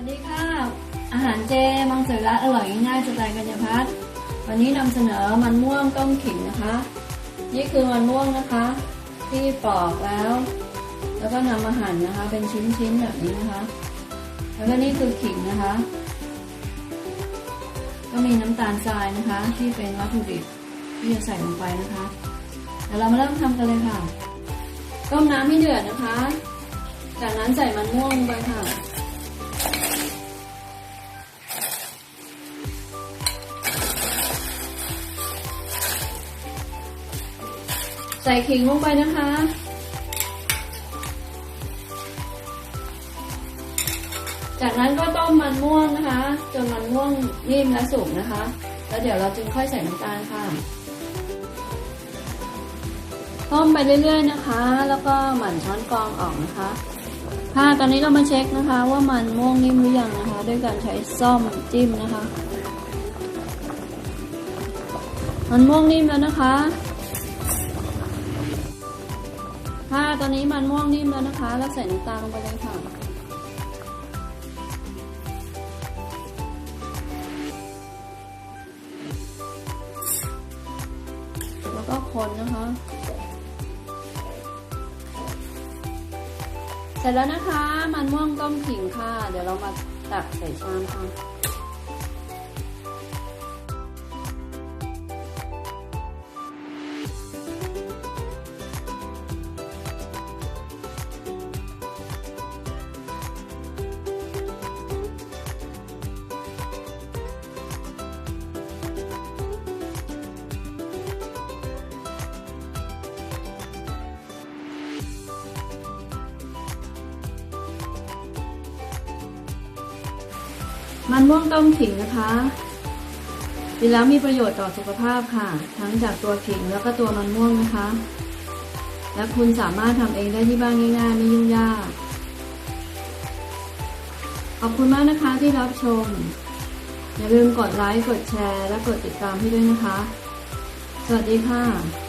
วัสดีค่ะ อาหารเจมังสวิรัตอร่อยง่ายสไตล์กัญญาพัฒน์วันนี้นำเสนอมันม่วงต้มขิงนะคะ นี่คือมันม่วงนะคะ ที่ปอกแล้ว แล้วก็นำมาหั่นนะคะ เป็นชิ้นๆแบบนี้นะคะ แล้วก็นี่คือขิงนะคะ ก็มีน้ำตาลทรายนะคะ ที่เป็นวัตถุดิบที่จะใส่ลงไปนะคะเดี๋ยวเรามาเริ่มทำกันเลยค่ะ ต้มน้ำให้เดือดนะคะ จากนั้นใส่มันม่วงลงไปค่ะ ส่ขิงลงไปนะคะ จากนั้นก็ต้มมันม่วงนะคะ จนมันม่วงนิ่มและสุกนะคะ แล้วเดี๋ยวเราจึงค่อยใส่น้ำตาลค่ะ ต้มไปเรื่อยๆนะคะ แล้วก็หมั่นช้อนกรองออกนะคะ ค่ะ ตอนนี้เรามาเช็คนะคะ ว่ามันม่วงนิ่มหรือยังนะคะ ด้วยการใช้ซ่อมจิ้มนะคะ มันม่วงนิ่มแล้วนะคะ ค่ะตอนนี้มันม่วงนิ่มแล้วนะคะ แล้วใส่น้ำตาลลงไปเลยค่ะ แล้วก็คนนะคะ เสร็จแล้วนะคะ มันม่วงต้มขิงค่ะ เดี๋ยวเรามาตักใส่ชามค่ะ มันม่วงต้มขิงนะคะกินแล้วมีประโยชน์ต่อสุขภาพค่ะ ทั้งจากตัวขิงแล้วก็ตัวมันม่วงนะคะ และคุณสามารถทำเองได้ที่บ้านง่ายๆไม่ยุ่งยาก ขอบคุณมากนะคะที่รับชม อย่าลืมกดไลค์ กดแชร์ และกดติดตามให้ด้วยนะคะ สวัสดีค่ะ